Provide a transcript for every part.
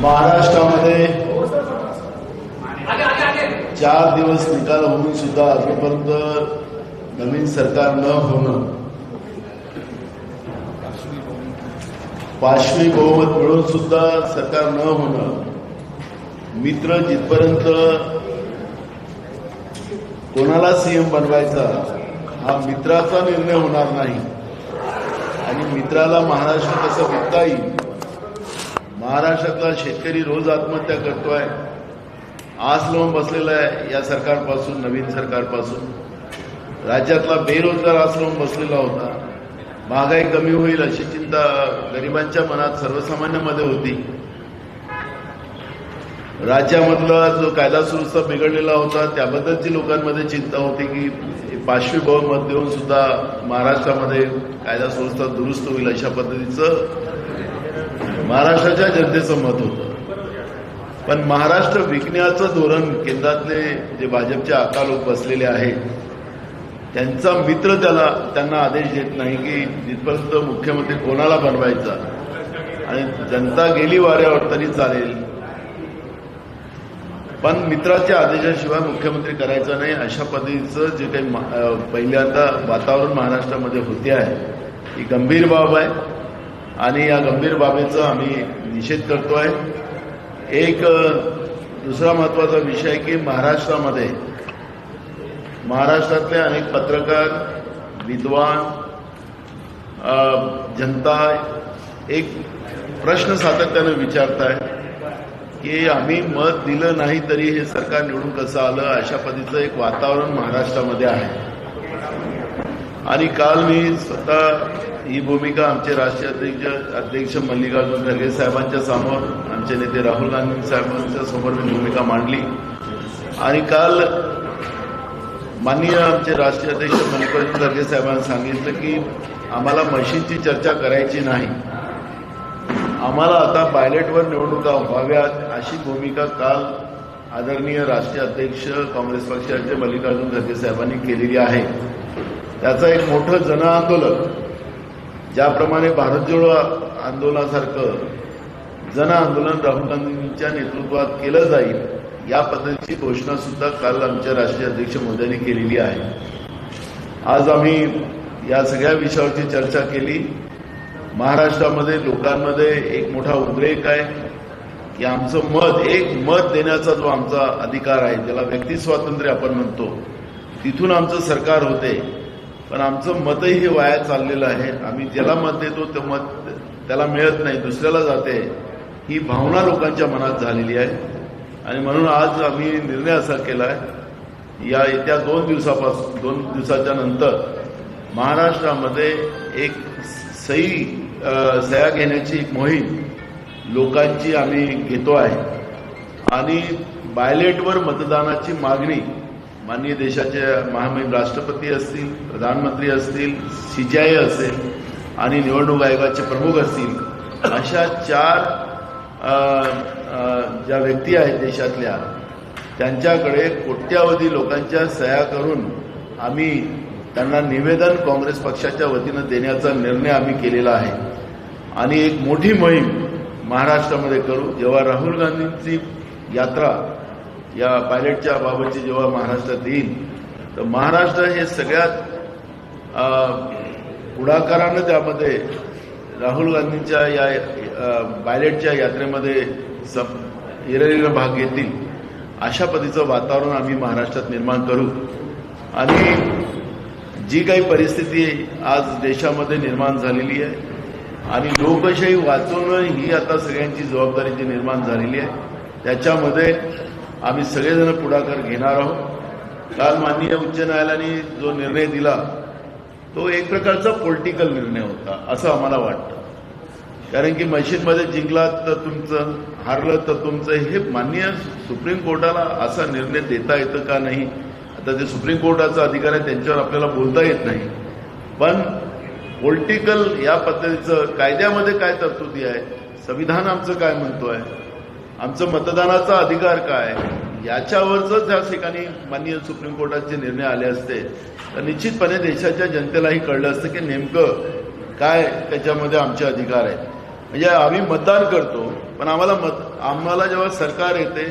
महाराष्ट्रामध्ये चार दिवस निकाल होऊन सुद्धा अजूनपर्यंत नवीन सरकार न होणं. पाचवी बहुमत मिळून सुद्धा सरकार न होणं. मित्र जिथपर्यंत कोणाला सीएम बनवायचा हा मित्राचा निर्णय होणार नाही. आणि मित्राला महाराष्ट्र कसं विकता येईल महाराष्ट्रातला शेतकरी रोज आत्महत्या करतोय. आस लावून बसलेला आहे या सरकारपासून नवीन सरकारपासून. राज्यातला बेरोजगार आस लावून बसलेला होता. महागाई कमी होईल अशी चिंता गरिबांच्या मनात सर्वसामान्यामध्ये होती. राज्यामधला जो कायदा सुव्यवस्था बिघडलेला होता त्याबद्दलची लोकांमध्ये चिंता होती की पाचवी बहुमत देऊन सुद्धा महाराष्ट्रामध्ये कायदा सुव्यवस्था दुरुस्त होईल अशा पद्धतीचं महाराष्ट्राच्या जनतेचं मत होतं. पण महाराष्ट्र विकण्याचं धोरण केंद्रातले जे भाजपचे आका लोक बसलेले आहेत त्यांचा मित्र त्याला त्यांना आदेश देत नाही की जिथपर्यंत मुख्यमंत्री कोणाला बनवायचा आणि जनता गेली वाऱ्यावर तरी चालेल. पण मित्राच्या आदेशाशिवाय मुख्यमंत्री करायचा नाही अशा पद्धतीचं जे काही पहिल्यांदा वातावरण महाराष्ट्रामध्ये होते आहे ही गंभीर बाब आहे. आणि या गंभीर बाबीचा आम्ही निषेध करतोय. एक दुसरा महत्त्वाचा विषय की महाराष्ट्रामध्ये महाराष्ट्रातले अनेक पत्रकार विद्वान जनता एक प्रश्न सातत्यानं विचारत आहे की आम्ही मत दिलं नाही तरी हे सरकार निवडून कसं आलं अशा पद्धतीचं एक वातावरण महाराष्ट्रामध्ये आहे. आणि काल मी स्वतः ही भूमिका आमचे राष्ट्रीय अध्यक्ष अध्यक्ष मल्लिकार्जुन खरगे साहेबांच्या समोर आमचे नेते राहुल गांधी साहेबांच्या समोर मी भूमिका मांडली. आणि काल माननीय आमचे राष्ट्रीय अध्यक्ष मल्लिकार्जुन खरगे साहेबांनी सांगितलं की आम्हाला मशीनची चर्चा करायची नाही. आम्हाला आता पायलटवर निवडणुका व्हाव्यात अशी भूमिका काल आदरणीय राष्ट्रीय अध्यक्ष काँग्रेस पक्षाचे मल्लिकार्जुन खरगे साहेबांनी केलेली आहे. त्याचं एक मोठं जन आंदोलन ज्याप्रमाणे भारत जोडो आंदोलनासारखं जन आंदोलन राहुल गांधींच्या नेतृत्वात केलं जाईल या पद्धतीची घोषणा सुद्धा काल आमच्या राष्ट्रीय अध्यक्ष मोदींनी केलेली आहे. आज आम्ही या सगळ्या विषयावरची चर्चा केली. महाराष्ट्रामध्ये लोकांमध्ये एक मोठा उद्रेक आहे. की आमचं मत एक मत देण्याचा जो आमचा अधिकार आहे ज्याला व्यक्ती स्वातंत्र्य आपण म्हणतो तिथून आमचं सरकार होते. पण आमचं मतही हे वाया चाललेलं आहे. आम्ही ज्याला मत देतो ते मत त्याला मिळत नाही दुसऱ्याला जाते. ही भावना लोकांच्या मनात झालेली आहे. आणि म्हणून आज आम्ही निर्णय असा केला आहे या येत्या दोन दिवसापासून दोन दिवसाच्या नंतर महाराष्ट्रामध्ये एक सही सह्या घेण्याची एक मोहीम लोकांची आम्ही घेतो आहे. आणि बायलेटवर मतदानाची मागणी माननीय देशाचे महामहिम राष्ट्रपती असतील प्रधानमंत्री असतील सीजीआय असेल आणि निवडणूक आयोगाचे प्रमुख असतील अशा चार ज्या व्यक्ती आहेत देशातल्या त्यांच्याकडे कोट्यावधी लोकांच्या सह्या करून आम्ही त्यांना निवेदन काँग्रेस पक्षाच्या वतीनं देण्याचा निर्णय आम्ही केलेला आहे. आणि एक मोठी मोहीम महाराष्ट्रामध्ये करू. जेव्हा राहुल गांधींची यात्रा या पायलटच्या बाबतची जेव्हा महाराष्ट्रात येईल तर महाराष्ट्र हे सगळ्यात पुढाकारानं त्यामध्ये राहुल गांधींच्या या पायलटच्या यात्रेमध्ये सप हिरहिर भाग घेतील. अशा पद्धतीचं वातावरण आम्ही महाराष्ट्रात निर्माण करू. आणि जी काही परिस्थिती आज देशामध्ये निर्माण झालेली आहे आणि लोकशाही वाचवणं ही आता सगळ्यांची जबाबदारी जी निर्माण झालेली आहे त्याच्यामध्ये आम्ही सगळेजण पुढाकार घेणार आहोत. काल माननीय उच्च न्यायालयाने जो निर्णय दिला तो एक प्रकारचा पॉलिटिकल निर्णय होता असं आम्हाला वाटतं. कारण की मशीदमध्ये जिंकलात तर तुमचं हारलं तर तुमचं हे माननीय सुप्रीम कोर्टाला असा निर्णय देता येतं का नाही? आता जे सुप्रीम कोर्टाचा अधिकार आहे त्यांच्यावर आपल्याला बोलता येत नाही. पण पॉलिटिकल या पद्धतीचं कायद्यामध्ये काय तरतुदी आहे? संविधान आमचं काय म्हणतो आहे आमचं मतदानाचा अधिकार काय? याच्यावरच त्या ठिकाणी माननीय सुप्रीम कोर्टाचे निर्णय आले असते तर निश्चितपणे देशाच्या जनतेलाही कळलं असतं की नेमकं काय त्याच्यामध्ये आमचे अधिकार आहेत. म्हणजे आम्ही मतदान करतो पण आम्हाला मत आम्हाला जेव्हा सरकार येते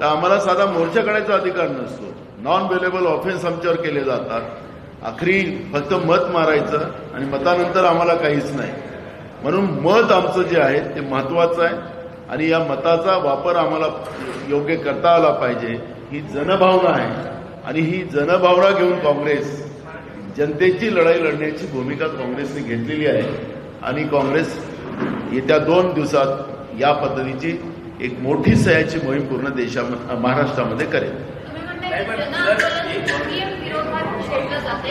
तर आम्हाला साधा मोर्चा काढायचा अधिकार नसतो. नॉन अवेलेबल ऑफेन्स आमच्यावर केले जातात. आखरी फक्त मत मारायचं आणि मतानंतर आम्हाला काहीच नाही. म्हणून मत आमचं जे आहे ते महत्वाचं आहे. आणि या मताचा वापर आम्हाला योग्य करता आला पाहिजे ही जनभावना आहे. आणि ही जनभावना घेऊन काँग्रेस जनतेची लढाई लढण्याची भूमिका काँग्रेसने घेतलेली आहे. आणि काँग्रेस येत्या दोन दिवसात या पद्धतीची एक मोठी सह्याची मोहीम पूर्ण देशामध्ये महाराष्ट्रामध्ये करेल.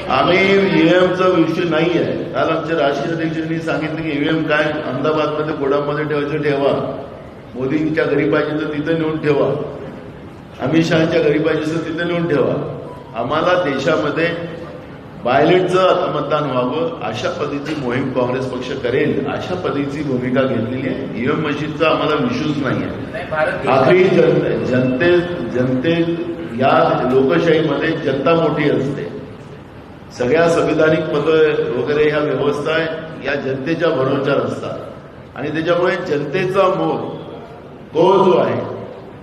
आम्ही ईव्हीएमचा विषय नाही आहे काल आमच्या राष्ट्रीय अध्यक्षांनी सांगितलं की ईव्हीएम काय? अहमदाबादमध्ये गोडामध्ये ठेवायचं ठेवा. मोदींच्या घरी पाहिजे तर तिथं नेऊन ठेवा. अमित शहाच्या घरी पाहिजे तर तिथं नेऊन ठेवा. आम्हाला देशामध्ये बायलेटचं मतदान व्हावं अशा पद्धतीची मोहीम काँग्रेस पक्ष करेल अशा पद्धतीची भूमिका घेतलेली आहे. ईव्हीएम मशीनचा आम्हाला विश्वास नाही आहे आखरी जनते जनते या लोकशाहीमध्ये जनता मोठी असते. सगळ्या संविधानिक पदं वगैरे ह्या व्यवस्था या जनतेच्या भरोश्यावर असतात. आणि त्याच्यामुळे जनतेचा मोल कोल जो आहे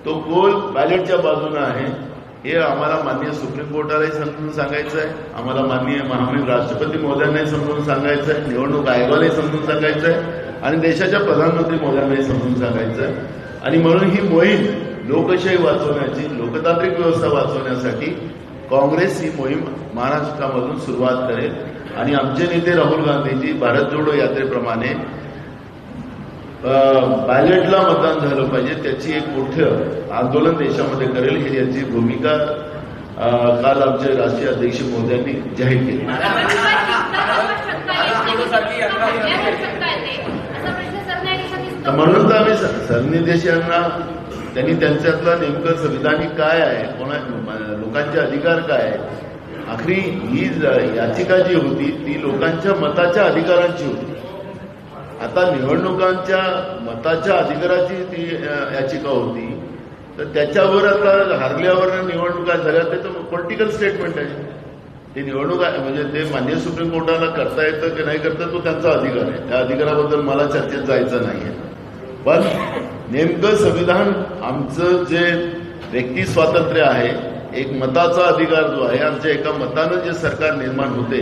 तो कोल बॅलेटच्या बाजूने आहे. हे आम्हाला माननीय सुप्रीम कोर्टालाही समजून सांगायचं आहे. आम्हाला माननीय महामहिम राष्ट्रपती महोदयांनाही समजून सांगायचं आहे. निवडणूक आयोगालाही समजून सांगायचं आहे. आणि देशाच्या प्रधानमंत्री मोद्यांनाही समजून सांगायचं आहे. आणि म्हणून ही मोहीम लोकशाही वाचवण्याची लोकतांत्रिक व्यवस्था वाचवण्यासाठी काँग्रेस ही मोहीम महाराष्ट्रामधून सुरुवात करेल. आणि आमचे नेते राहुल गांधीजी भारत जोडो यात्रेप्रमाणे बॅलेटला मतदान झालं पाहिजे त्याची एक मोठं आंदोलन देशामध्ये करेल हे याची भूमिका काल आमचे राष्ट्रीय अध्यक्ष मोदयांनी जाहीर केली. म्हणून तर आम्ही स- यांना त्यांनी त्यांच्यातलं नेमकं संविधानिक काय आहे कोणा लोकांचे अधिकार काय आहे आखरी ही याचिका जी होती ती लोकांच्या मताच्या अधिकारांची होती. आता निवडणुकांच्या मताच्या अधिकाराची ती याचिका होती. तर त्याच्यावर आता हारल्यावर निवडणुका झाल्या ते तर पॉलिटिकल स्टेटमेंट आहे. ते निवडणूक आहे म्हणजे ते मान्य सुप्रीम कोर्टाला करता येतं की नाही करता तो त्यांचा अधिकार आहे. त्या अधिकाराबद्दल मला चर्चेत जायचं नाहीये. पण नेमकं संविधान आमचं जे व्यक्ती स्वातंत्र्य आहे एक मताचा अधिकार जो आहे आमच्या एका मतानं जे सरकार निर्माण होते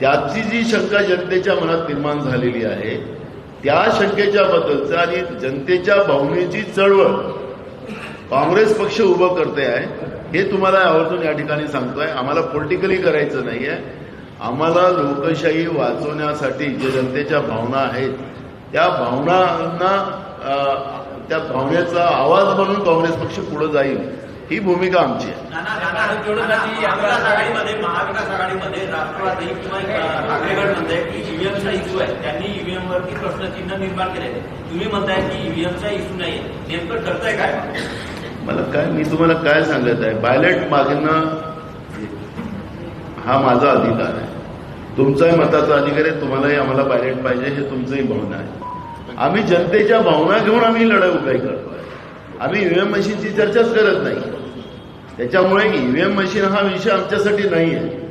त्याची जी शंका जनतेच्या मनात निर्माण झालेली आहे त्या शंकेच्या बद्दलचं आणि जनतेच्या भावनेची चळवळ काँग्रेस पक्ष उभं करते आहे हे तुम्हाला आवर्जून या ठिकाणी सांगतोय. आम्हाला पॉलिटिकली करायचं नाहीये. आम्हाला लोकशाही वाचवण्यासाठी जे जनतेच्या भावना आहेत त्या भावनांना त्या भावनेचा आवाज म्हणून काँग्रेस पक्ष पुढे जाईल. ही भूमिका आमची आहे. महाविकास आघाडीमध्ये राष्ट्रवादी किंवा ईव्हीएमचा इश्यू आहे त्यांनी प्रश्नचिन्ह निर्माण केले तुम्ही म्हणताय की ईव्हीएमचा इश्यू नाही नेमकं काय? मला काय मी तुम्हाला काय सांगत आहे? बायलेट मागणं हा माझा अधिकार आहे. तुमचाही मताचा अधिकार आहे. तुम्हालाही आम्हाला बायलेट पाहिजे हे तुमचंही भावना आहे. आम्ही जनतेच्या भावना घेऊन आम्ही लढाई उभी करतोय. आम्ही ईव्हीएम मशीनची चर्चाच करत नाही. त्याच्यामुळे ईव्हीएम मशीन हा विषय आमच्यासाठी नाही आहे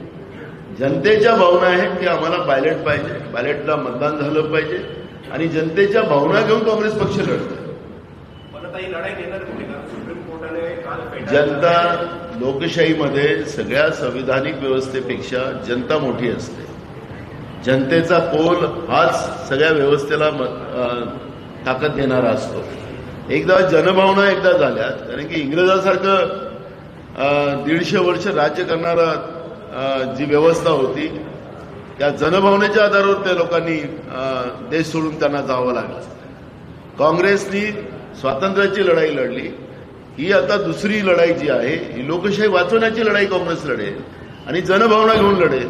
जनतेच्या भावना आहेत की आम्हाला बायलेट पाहिजे बायलेटला मतदान झालं पाहिजे आणि जनतेच्या भावना घेऊन काँग्रेस पक्ष फेटाळलं. जनता लोकशाहीमध्ये सगळ्या संविधानिक व्यवस्थेपेक्षा जनता मोठी असते. जनतेचा कोल हाच सगळ्या व्यवस्थेला ताकद देणारा असतो. एकदा जनभावना एकदा झाल्या कारण की इंग्रजासारखं दीडशे वर्ष राज्य करणारा जी व्यवस्था होती त्या जनभावनेच्या आधारावर त्या लोकांनी देश सोडून त्यांना जावं लागलं. काँग्रेसनी स्वातंत्र्याची लढाई लढली. ही आता दुसरी लढाई जी आहे ही लोकशाही वाचवण्याची लढाई काँग्रेस लढेल आणि जनभावना घेऊन लढेल.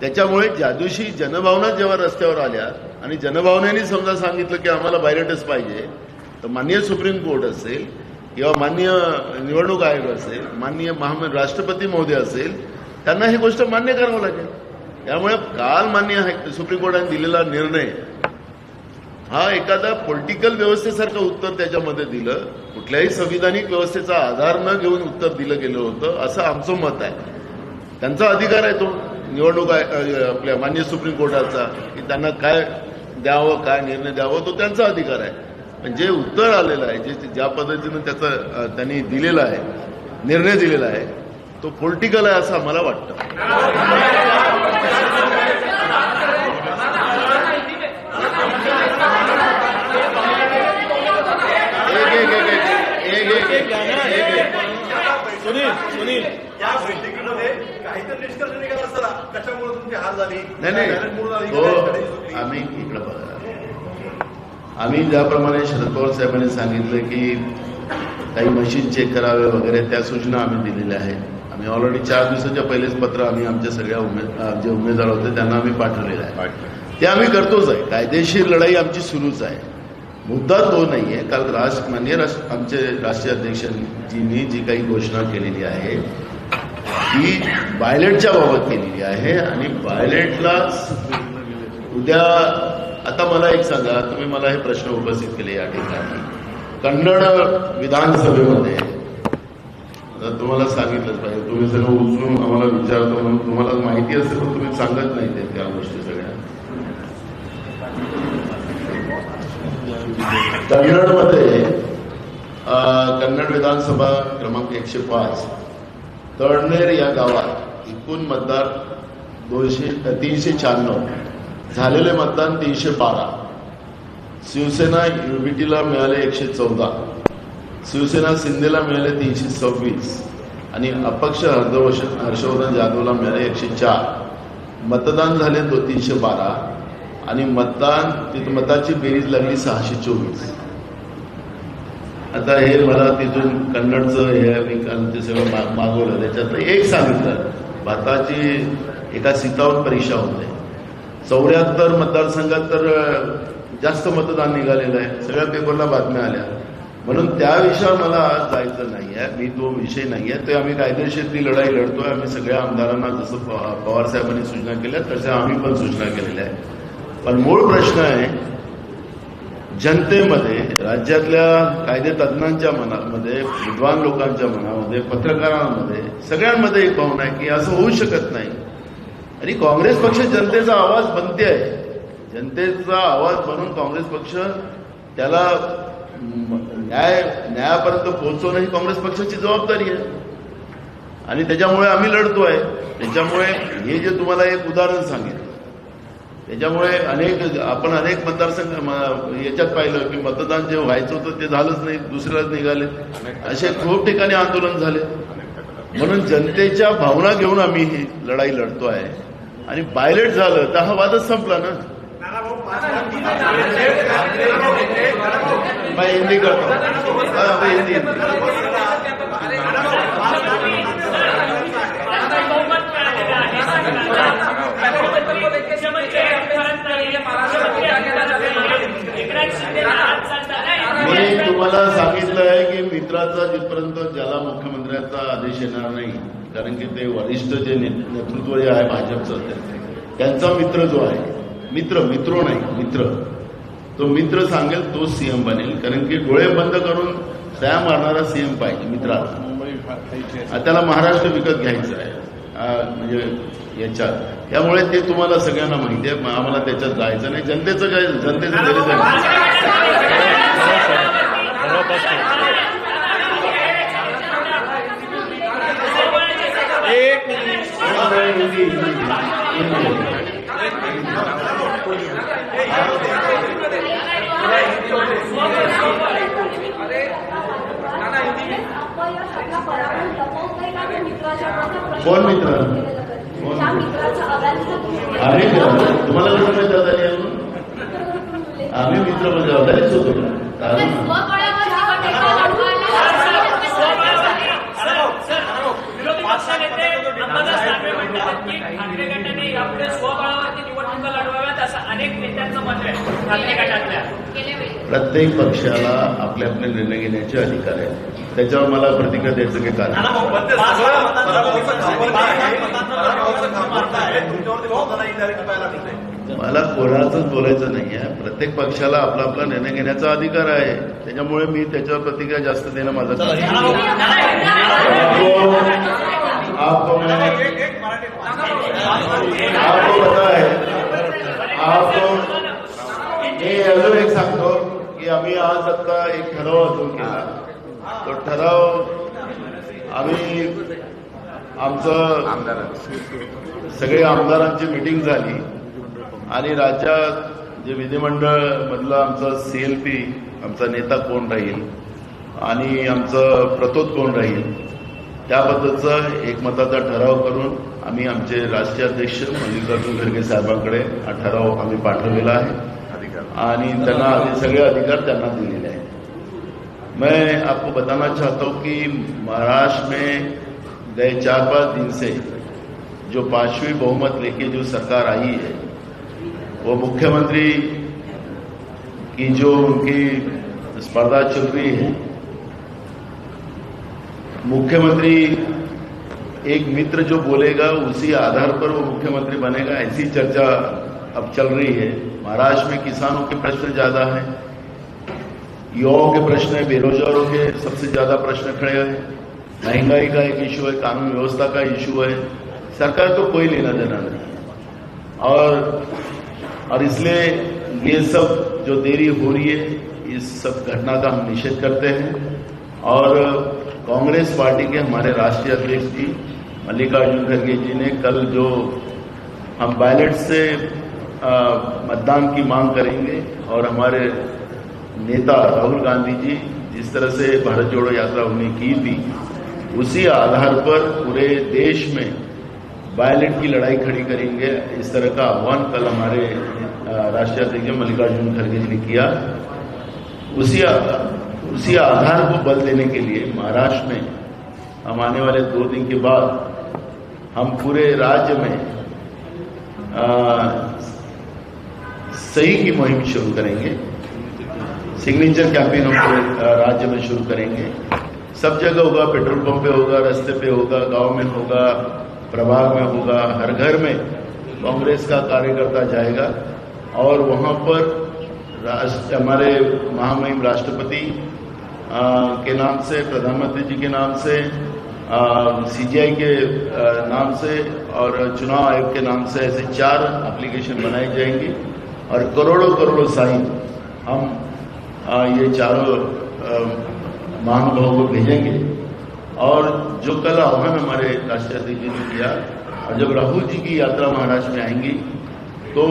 त्याच्यामुळे ज्या दिवशी जनभावना जेव्हा रस्त्यावर आल्या आणि जनभावनेने समजा सांगितलं की आम्हाला बायरेटच पाहिजे तर माननीय सुप्रीम कोर्ट असेल किंवा माननीय निवडणूक आयोग असेल माननीय महा राष्ट्रपती महोदय असेल त्यांना ही गोष्ट मान्य करावं लागेल. त्यामुळे काल मान्य सुप्रीम कोर्टाने दिलेला निर्णय हा एखादा पॉलिटिकल व्यवस्थेसारखं उत्तर त्याच्यामध्ये दिलं कुठल्याही संविधानिक व्यवस्थेचा आधार न घेऊन उत्तर दिलं गेलं होतं असं आमचं मत आहे. त्यांचा अधिकार आहे तो निवडणूक आपल्या मान्य सुप्रीम कोर्टाचा की त्यांना काय द्यावं काय निर्णय द्यावं तो त्यांचा अधिकार आहे. पण जे उत्तर आलेलं आहे जे ज्या पद्धतीनं त्याचं त्यांनी दिलेला आहे निर्णय दिलेला आहे तो पॉलिटिकल आहे असं आम्हाला वाटतं. नाही हो, हो. नाही. आम्ही इकडं बघा. आम्ही ज्याप्रमाणे शरद पवार साहेबांनी सांगितलं की काही मशीन चेक करावे वगैरे त्या सूचना आम्ही दिलेल्या आहेत. आम्ही ऑलरेडी चार दिवसाच्या पहिलेच पत्र आम्ही आमच्या सगळ्या उमेद जे उमेदवार होते त्यांना आम्ही पाठवलेलं आहे. ते आम्ही करतोच आहे. कायदेशीर लढाई आमची सुरूच आहे. मुद्दा तो नाही आहे. काल राष्ट्र मान्य राष्ट्र आमचे राष्ट्रीय अध्यक्षांजींनी जी काही घोषणा केलेली आहे ती बायलेटच्या बाबत केलेली आहे आणि बायलेटला उद्या आता मला एक सांगा तुम्ही मला हे प्रश्न उपस्थित केले या ठिकाणी. कन्नड विधानसभेमध्ये आता तुम्हाला सांगितलंच पाहिजे. तुम्ही सगळं उचलून आम्हाला विचारतो म्हणून तुम्हाला माहिती असेल पण तुम्ही सांगत नाही ते त्या गोष्टी सगळ्या. कन्नडमध्ये कन्नड विधानसभा क्रमांक एकशे पाच तळनेर या गावात एकूण मतदार दोनशे तीनशे शहाण्णव. झालेले मतदान तीनशे बारा. शिवसेना युबीटीला मिळाले एकशे चौदा. शिवसेना शिंदेला मिळाले तीनशे सव्वीस. आणि अपक्ष हर्षवर्धन हर्षवर्धन जाधवला मिळाले एकशे चार. मतदान झाले दो तीनशे बारा. आणि मतदान तिथं मताची बेरीज लागली सहाशे चोवीस. आता हे मला तिथून कन्नडचं हे ते सगळं माग मागवलं. त्याच्यातलं एक सांगितलं. भारताची एका सीतावर परीक्षा होते. चौऱ्याहत्तर मतदारसंघात तर जास्त मतदान निघालेलं आहे. सगळ्या पेपरला बातम्या आल्या. म्हणून त्या विषयावर मला आज जायचं नाही आहे मी तो विषय नाही आहे ते आम्ही कायदेशीर ती लढाई लढतोय. आम्ही सगळ्या आमदारांना जसं पवार साहेबांनी सूचना केल्या तशा आम्ही पण सूचना केलेल्या आहेत. पण मूळ प्रश्न आहे जनतेमध्ये राज्यातल्या कायदे तज्ज्ञांच्या मनामध्ये विद्वान लोकांच्या मनामध्ये पत्रकारांमध्ये सगळ्यांमध्ये एक भावना आहे की असं होऊ शकत नाही. आणि काँग्रेस पक्ष जनतेचा आवाज बनते आहे जनतेचा आवाज म्हणून काँग्रेस पक्ष त्याला न्याय न्यायापर्यंत पोहोचवणं ही काँग्रेस पक्षाची जबाबदारी आहे. आणि त्याच्यामुळे आम्ही लढतोय त्याच्यामुळे हे जे तुम्हाला एक उदाहरण सांगितलं त्याच्यामुळे अनेक आपण अनेक मतदारसंघ याच्यात पाहिलं की मतदान जे व्हायचं होतं ते झालंच नाही दुसऱ्याच निघाले. असे खूप ठिकाणी आंदोलन झाले. म्हणून जनतेच्या भावना घेऊन आम्ही ही लढाई लढतो आहे. आणि बायलेट झालं तर हा वादच संपला ना. मैं हिंदी करता हूँ। हाँ, मैं हिंदी। मी तुम्हाला सांगितलं आहे की मित्राचा जिथपर्यंत ज्याला मुख्यमंत्र्यांचा आदेश येणार नाही कारण की ते वरिष्ठ जे नेतृत्व जे आहे भाजपचं ते- त्यांचा मित्र जो आहे मित्र मित्रो नाही मित्र. तो मित्र सांगेल तोच सीएम बनेल. कारण की डोळे बंद करून सया मारणारा सीएम पाहिजे मित्राला. त्याला महाराष्ट्र विकत घ्यायचं आहे. म्हणजे याच्यात. त्यामुळे ते तुम्हाला सगळ्यांना माहिती आहे. आम्हाला त्याच्यात जायचं नाही. जनतेचं काय जनतेचं तरी जायचं हिंदी, कोण मित्र? आम्ही तुम्हाला कसं मित्र आम्ही मित्र म्हणजे अवधारीच होतो प्रत्येक पक्षाला आपले आपले निर्णय घेण्याचे अधिकार आहे त्याच्यावर मला प्रतिक्रिया द्यायचं काही कारण. मला कोणाचंच बोलायचं नाही आहे प्रत्येक पक्षाला आपला आपला निर्णय घेण्याचा अधिकार आहे. त्याच्यामुळे मी त्याच्यावर प्रतिक्रिया जास्त देणं माझं आपको पता है आपको मी अजून एक सांगतो की आम्ही आज आता एक ठराव अजून केला. तो ठराव आम्ही आमचं सगळे आमदारांची मिटिंग झाली आणि राज्यात जे विधिमंडळ मधलं आमचं सीएलपी आमचा नेता कोण राहील आणि आमचं प्रतोद कोण राहील त्याबद्दलचा एकमताचा ठराव करून आम्ही आमचे राष्ट्रीय अध्यक्ष मल्लिकार्जुन खरगे साहेबांकडे हा ठराव आम्ही पाठवलेला आहे. आणि त्यांना सगळे अधिकार त्यांना दिलेले आहेत मैं आपको बताना चाहता हूँ कि महाराष्ट्र में गए चार पाँच दिन से जो पांचवी बहुमत लेके जो सरकार आई है, वो मुख्यमंत्री की जो उनकी स्पर्धा चल रही है, मुख्यमंत्री एक मित्र जो बोलेगा उसी आधार पर वो मुख्यमंत्री बनेगा, ऐसी चर्चा अब चल रही है। महाराष्ट्र में किसानों के प्रश्न ज़्यादा है, युवाओं के प्रश्न है, बेरोजगारों के सबसे ज़्यादा प्रश्न खड़े हैं। महँगाई का एक इशू है, कानून व्यवस्था का इशू है। सरकार को कोई लेना देना नहीं। और और इसलिए ये सब जो देरी हो रही है इस सब घटना का हम निषेध करते हैं। और कांग्रेस पार्टी के हमारे राष्ट्रीय अध्यक्ष जी, मल्लिकार्जुन खड़गे जी ने कल जो हम बैलेट से मतदान की मांग करेंगे और हमारे नेता राहुल गांधी जी जिस तरह से भारत जोड़ो यात्रा उन्हें की थी, उसी आधार पर पूरे देश में बैलेट की लड़ाई खड़ी करेंगे। इस तरह का आह्वान कल हमारे राष्ट्रीय अध्यक्ष मल्लिकार्जुन खड़गे जी ने किया। उसी उसी आधार को बल देने के लिए महाराष्ट्र में हम आने वाले दो दिन के बाद हम पूरे राज्य में सही की मुहिम शुरू करेंगे। सिग्नेचर कैंपेन हम राज्य में शुरू करेंगे। सब जगह होगा पेट्रोल पंप पे होगा रास्ते पे होगा गाँव में होगा प्रभाग में होगा हर घर में कांग्रेस का कार्यकर्ता जाएगा। और वहाँ पर हमारे महामहिम राष्ट्रपति के नाम से प्रधानमंत्री जी के नाम से सीजीआई के अ, नाम से और चुनाव आयोग के नाम से ऐसे चार एप्लीकेशन बनाई जाएँगी। और करोड़ों करोड़ों साइन हम अ, ये चारों महानुभावों को भेजेंगे। और जो कल आह्वान हमारे अध्यक्ष जी ने किया और जब राहुल जी की यात्रा महाराष्ट्र में आएँगी तो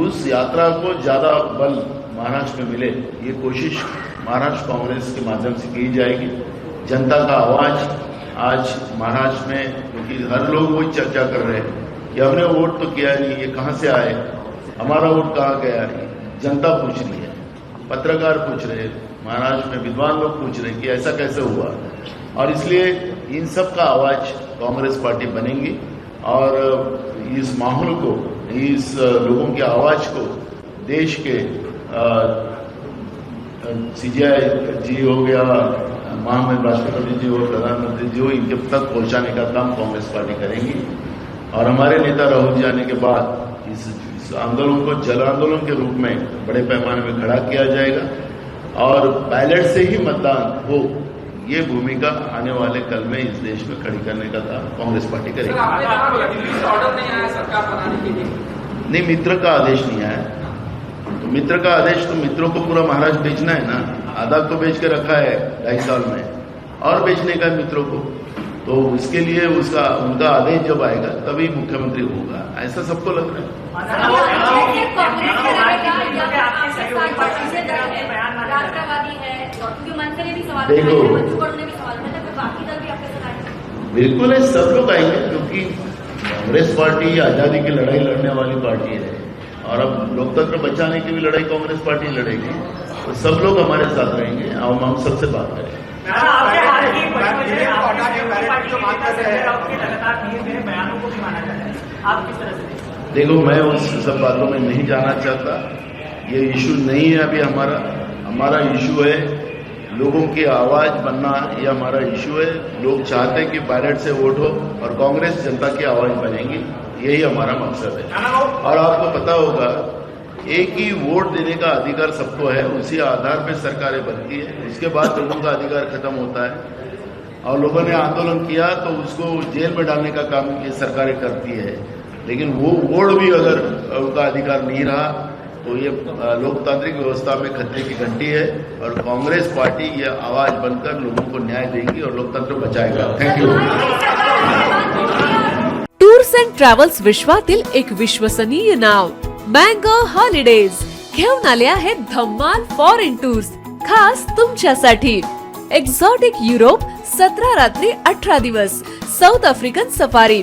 उस यात्रा को ज़्यादा बल महाराष्ट्र में मिले। ये कोशिश महाराष्ट्र कांग्रेस के माध्यम से की जाएगी। जनता का आवाज़ आज महाराष्ट्र में क्योंकि हर लोग वही चर्चा कर रहे हैं कि हमने वोट तो किया नहीं ये कहाँ से आए? हमारा वोट कहाँ गया है? जनता पूछ रही है। पत्रकार पूछ रहे हैं महाराष्ट्र में विद्वान लोग पूछ रहे हैं कि ऐसा कैसे हुआ? और इसलिए इन सब का आवाज़ कांग्रेस पार्टी बनेगी और इस माहौल को इस लोगों की आवाज़ को देश के सीजीआई जी हो गया महामहिम राष्ट्रपति जी हो प्रधानमंत्री जी हो इनके तक पहुँचाने का काम कांग्रेस पार्टी करेगी। और हमारे नेता राहुल जी आने के बाद इस, इस आंदोलन को जल आंदोलन के रूप में बड़े पैमाने में खड़ा किया जाएगा। और बैलेट से ही मतदान हो ये भूमिका आने वाले कल में इस देश में खड़ी करने का काम कांग्रेस पार्टी करेगी। नहीं आया सरकार बनाने के लिए। नहीं मित्र का आदेश नहीं आया। तो मित्र का आदेश तो मित्रों को पूरा महाराष्ट्र बेचना है ना। आधा तो बेच के रखा है ढाई साल में। और बेचने का मित्रों को। तो उसके लिए उसका उनका आदेश जब आएगा तभी मुख्यमंत्री होगा। ऐसा सबको लग रहा है। देखो बिल्कुल है सब लोग आएँगे क्योंकि कांग्रेस पार्टी आज़ादी की लड़ाई लड़ने वाली पार्टी है। और अब लोकतंत्र बचाने की भी लड़ाई कांग्रेस पार्टी लड़ेगी। तो सब लोग हमारे साथ रहेंगे। हम हम सबसे बात करेंगे आप किस तरह से देखो, मैं उस सब बातों में नहीं जाना चाहता। ये इशू नहीं है अभी हमारा। हमारा इशू है लोगों की आवाज़ बनना, ये हमारा इशू है। लोग चाहते हैं कि बैलेट से वोट हो और कांग्रेस जनता की आवाज़ बनेगी। यही हमारा मकसद है। और आपको पता होगा, एक ही वोट देने का अधिकार सबको है। उसी आधार पर सरकारें बनती है। उसके बाद लोगों का अधिकार खत्म होता है। और लोगों ने आंदोलन किया तो उसको जेल में डालने का काम ये सरकारें करती है। लेकिन वो वोट भी अगर उनका अधिकार नहीं रहा तो ये लोकतांत्रिक व्यवस्था में खतरे की घंटी है और कांग्रेस पार्टी ये आवाज़ बनकर लोगों को न्याय देगी और लोकतंत्र बचाएगा। Thank you tours and travels विश्वातील एक विश्वसनीय नाव। Mango holidays. घेऊन आले आहेत धम्माल फॉरेन टूर्स खास तुमच्यासाठी। एक्झॉटिक युरोप सतरा रात्री अठरा दिवस। साऊथ आफ्रिकन सफारी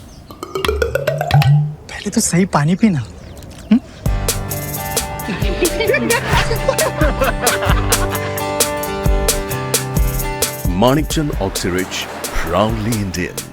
पहले तो सही पानी पीना Manikchand Oxyrich, proudly Indian.